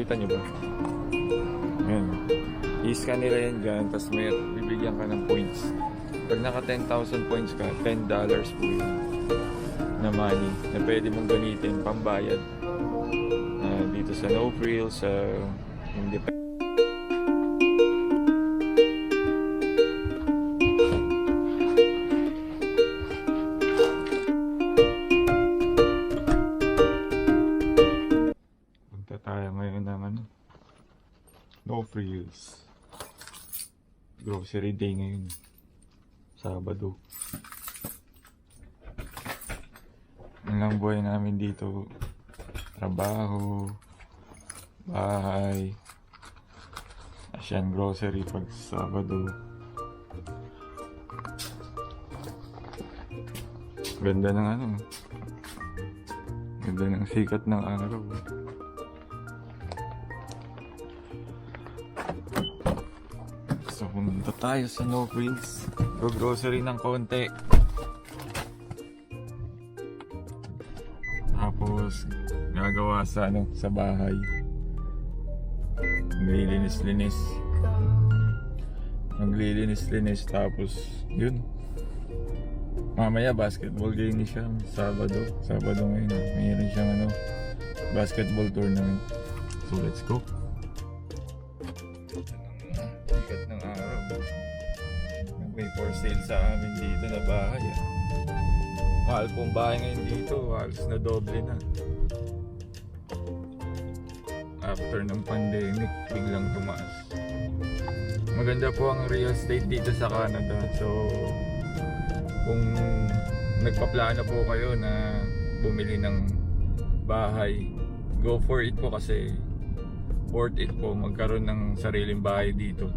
Kita nyo ba? Yan. I-scan nila yan dyan, tapos may bibigyan ka ng points. Pag naka 10,000 points ka, $10 po yun na money na pwede mong gamitin pambayad Ah, dito sa No Frills, sa Independent. Tayo ngayon ng ano, No Frills. Grocery day ngayon. Sabado. Ang buhay namin dito. Trabaho, bahay, Asian grocery pag Sabado. Ganda ng ano. Ganda ng sikat ng araw. So, pumunta tayo sa No Prince. Go grocery ng konti. Tapos, gagawa sa ano, sa bahay. Maglilinis-linis. Maglilinis-linis tapos, yun. Mamaya basketball game siya, Sabado. Sabado ngayon. Mayroon siyang ano, basketball tournament. So, let's go. May for sale sa amin dito na bahay. Ah. Mahal pong bahay ngayon dito, halos na doble na. After ng pandemic, biglang tumaas. Maganda po ang real estate dito sa Canada. So, kung nagpaplano po kayo na bumili ng bahay, go for it po kasi worth it po magkaroon ng sariling bahay dito.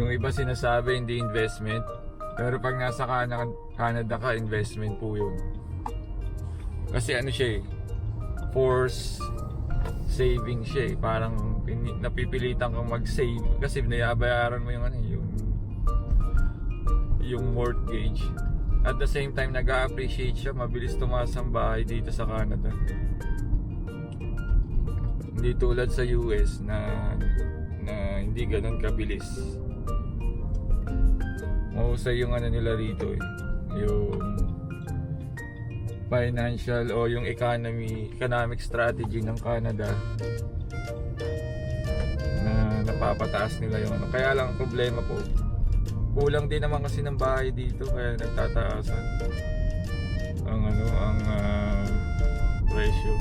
Yung iba sinasabi hindi investment, pero pag nasa Canada, Canada ka, investment po yun. Kasi ano siya eh, force saving siya eh. Parang napipilitan kang mag-save kasi binayabayaran mo yung ano eh, yung yung mortgage. At the same time, nag-appreciate siya. Mabilis tumaas ang bahay dito sa Canada. Hindi tulad sa US na na hindi ganun kabilis. Mahusay yung ano nila rito eh. Yung financial o yung economy, economic strategy ng Canada na napapataas nila yung ano. Kaya lang ang problema po, kulang din naman kasi ng bahay dito kaya nagtataasan ang ano, ang ah, presyo.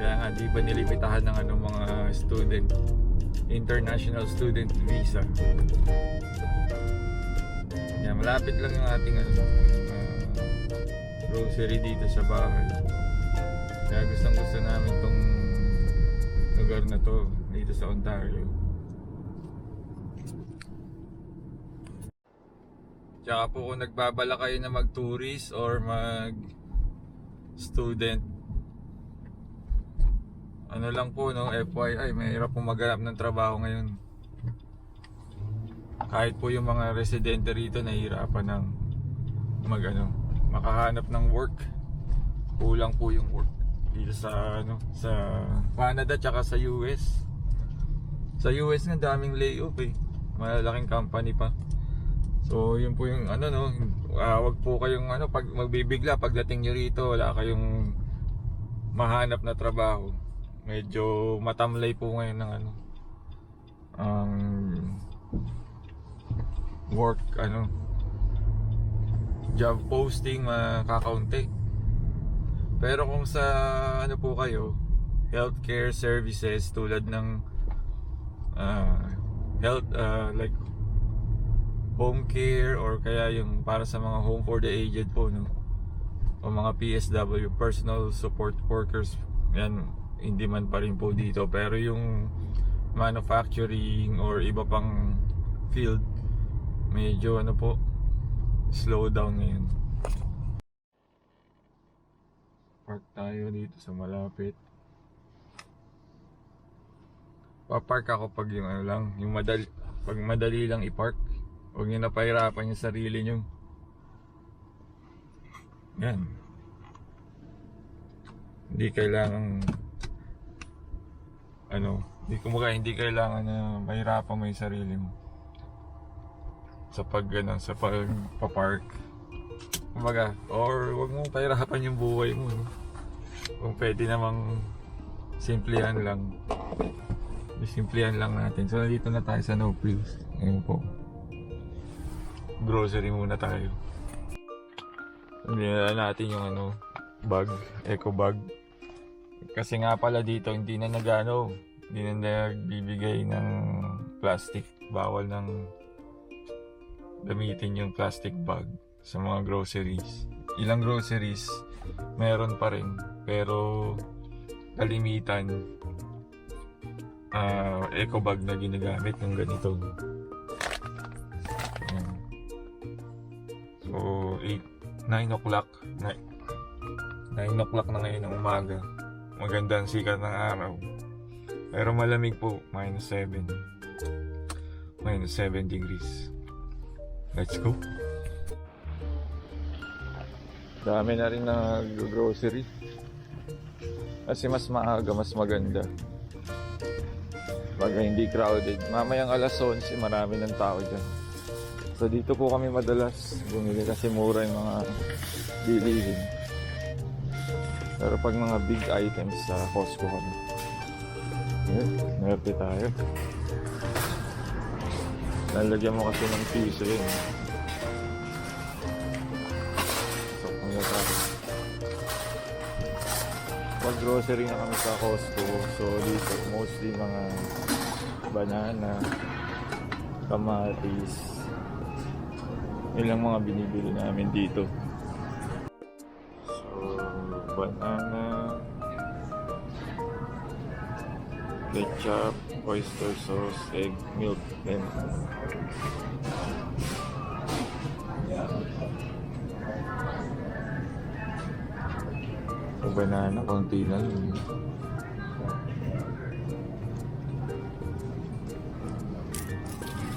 Kaya nga di ba nilimitahan ng ano mga student international student visa. Yan, malapit lang yung ating ano, ah, grocery dito sa bahay. Kaya gustong gusto namin tong lugar na to dito sa Ontario. Tsaka po kung nagbabala kayo na mag-tourist or mag-student, ano lang po no, FYI, mahirap po maghanap ng trabaho ngayon. Kahit po yung mga residente rito nahihirapan ng mag ano, makahanap ng work. Kulang po yung work dito sa ano, sa Canada tsaka sa US. Sa US nga daming layoff eh. Malalaking company pa. So, yun po yung ano no, ah, wag po kayong ano pag magbibigla pagdating niyo rito, wala kayong mahanap na trabaho. Medyo matamlay po ngayon ng ano ang work ano job posting makakaunti. Pero kung sa ano po kayo, healthcare services tulad ng ah, health ah, like home care or kaya yung para sa mga home for the aged po no o mga PSW personal support workers yan hindi man pa rin po dito pero yung manufacturing or iba pang field medyo ano po slow down ngayon park tayo dito sa malapit papark ako pag yung ano lang yung madali pag madali lang i-park Huwag nyo na pahirapan yung sarili nyo. Yan. Hindi kailangang ano, hindi kumaga hindi kailangan na mahirapan mo yung sarili mo. Sa pag ano, sa pag park Kumbaga, or wag mo pahirapan yung buhay mo. No? Kung pwede namang simplihan lang. Simplihan lang natin. So, nandito na tayo sa No Frills. Ngayon po. Grocery muna tayo. Na natin yung ano, bag, eco bag. Kasi nga pala dito, hindi na nagano, hindi na nagbibigay ng plastic. Bawal ng gamitin yung plastic bag sa mga groceries. Ilang groceries, meron pa rin. Pero, kalimitan, ah eco bag na ginagamit ng ganito. So, 8, 9 o'clock. 9 o'clock na ngayon ng umaga. Maganda ang sikat ng araw. Pero malamig po, minus 7. Minus 7 degrees. Let's go. Dami na rin na grocery. Kasi mas maaga, mas maganda. Pag hindi crowded. Mamayang alas 11, marami ng tao dyan. So dito po kami madalas bumili kasi mura yung mga bilihin. Pero pag mga big items sa Costco kami. Yun, nerte tayo. Lalagyan mo kasi ng piso yun. So, ano tayo? Pag grocery na kami sa Costco, so dito mostly mga banana, kamatis, yun lang mga binibili namin dito. So, banana, ketchup, oyster sauce, egg, milk, lemon. So, banana, konti na lang.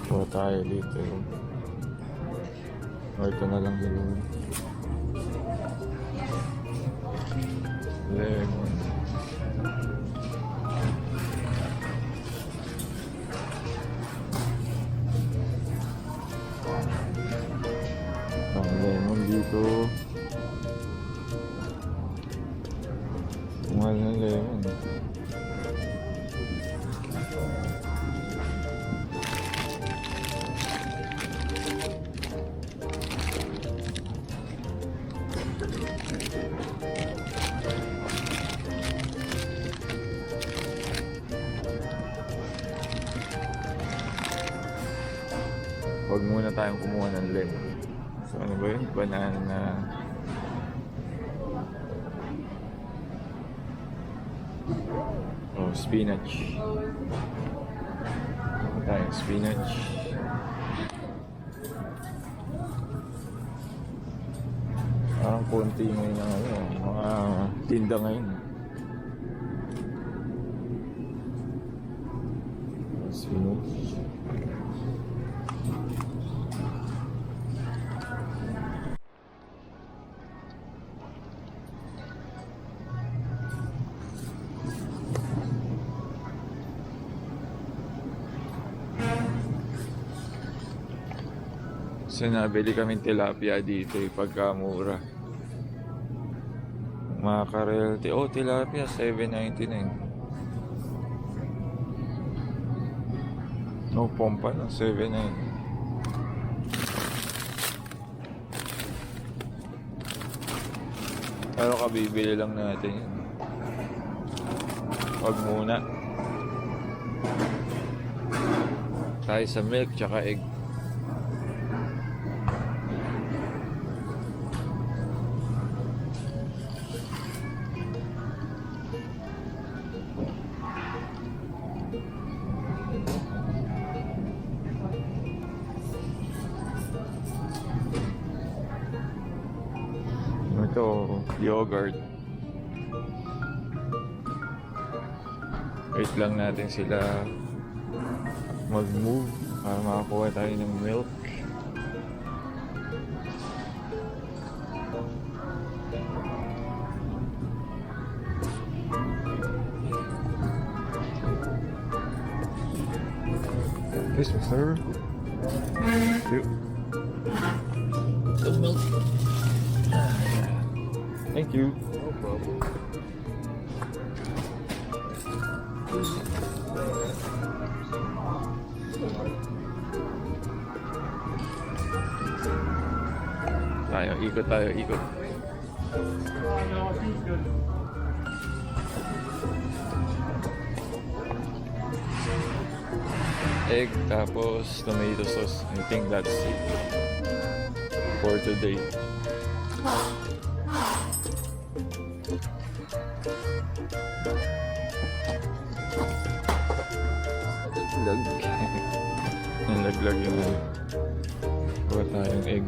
Kuha tayo dito. O, ito na lang yun. Lemon. Dito. Mahal ng lemon. Huwag muna tayong kumuha ng lemon. So ano ba yun? Banana. Oh, spinach. Tayong spinach. Parang konti ngayon ng ano, mga tinda ngayon. Spinach. So nabili kami tilapia dito eh, pagkamura. Mga karelty. Oh, tilapia, 7.99. No, pompa na, 7.99. Pero kabibili lang natin yun. Huwag muna. Tayo sa milk tsaka egg. Yogurt. Wait lang natin sila mag-move para makakuha tayo ng milk. Yes, sir. Thank you. Thank you. No. Tayo, ikot tayo, ikot. Egg, tapos tomato sauce. I think that's it for today. Nalaglag yung ano. Kuha tayong egg.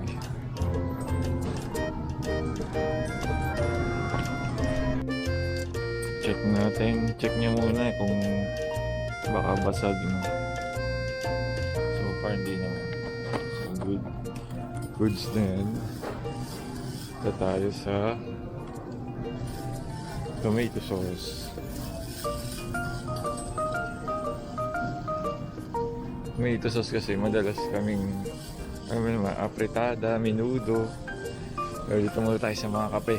Check natin. Check niya muna kung baka basag no. So far hindi naman. So good. Goods na yan. Ito tayo sa tomato sauce. Tomato sauce kasi madalas kaming ano naman, apretada, minudo. Pero dito muna tayo sa mga kape.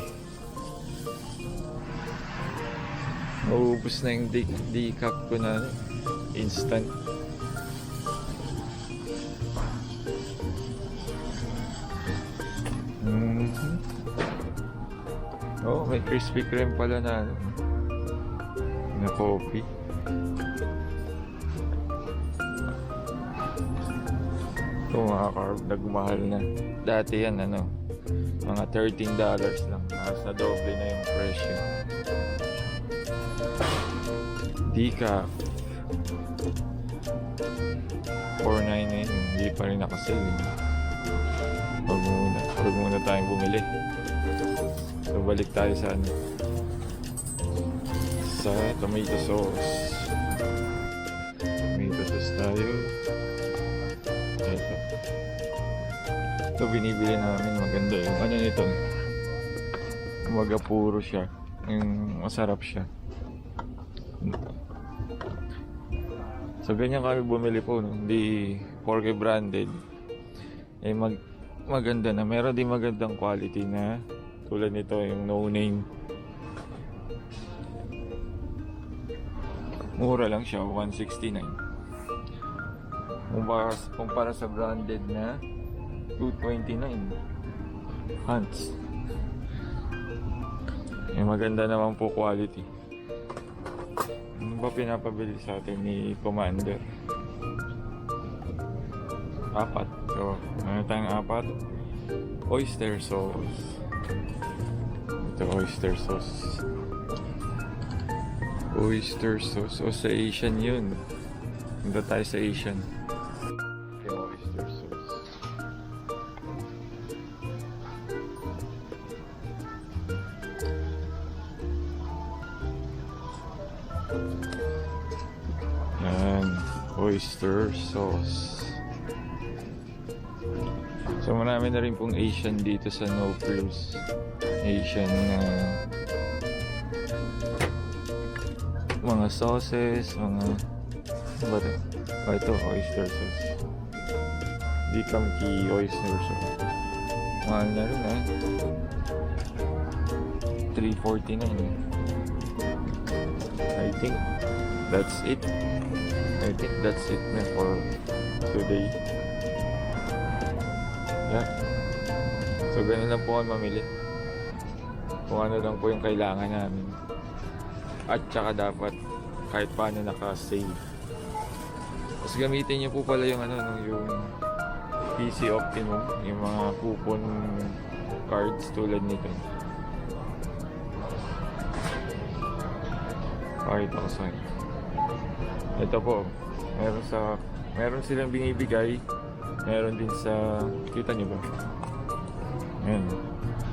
Maubos na yung de- decaf ko na ano, instant. Mhm. Oh, may Krispy Kreme pala na ano, na coffee. Ito mga carb, nagmahal na. Dati yan ano, mga $13 lang. Nasa doble na yung presyo. Decaf. 499 hindi pa rin nakasale. eh. Huwag muna, huwag muna tayong bumili. So balik tayo sa ano, sa tomato sauce. Tomato sauce tayo. Ito. Ito binibili namin maganda yung ano nito. Umaga puro siya. Yung masarap siya. So ganyan kami bumili po, no? hindi porke branded. Eh mag maganda na. Meron din magandang quality na tulad nito yung no name. Mura lang siya, 169. Kumpara, kumpara sa branded na 229. Hans. Eh maganda naman po quality. Ano ba pinapabili sa atin ni Commander? Apat. So, ano tayong apat? Oyster sauce. Ito, oyster sauce. Oyster sauce. O, sa Asian yun. Punta tayo sa Asian. Oyster sauce. So marami na rin pong Asian dito sa No Frills. Asian na mga sauces, mga ba ito? Oh, ito, oyster sauce. Dikamki oyster sauce. Mahal na rin eh. 349 eh. I think that's it. I think that's it na for today. Yeah. So, ganun lang po kami mamili. Kung ano lang po yung kailangan namin. At saka dapat kahit paano naka-save. Tapos gamitin niyo po pala yung ano, no, yung PC Optimum, yung mga coupon cards tulad nito. Pakita ko sa. Ito po, meron sa meron silang binibigay, meron din sa kita niyo ba? Ayan.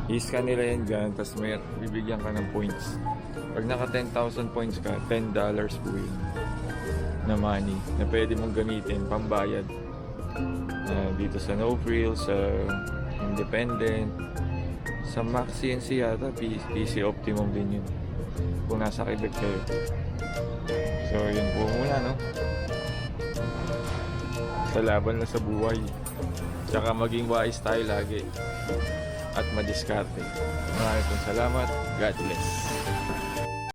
I-scan nila yan dyan, tapos may bibigyan ka ng points. Pag naka 10,000 points ka, $10 po yun na money na pwede mong gamitin pambayad Ah, dito sa No Frills, sa Independent, sa Max CNC yata, PC Optimum din yun. Kung nasa Quebec kayo. So, yun po muna, no? sa laban na sa buhay. Tsaka maging wise tayo lagi. At madiskarte. Maraming salamat. God bless.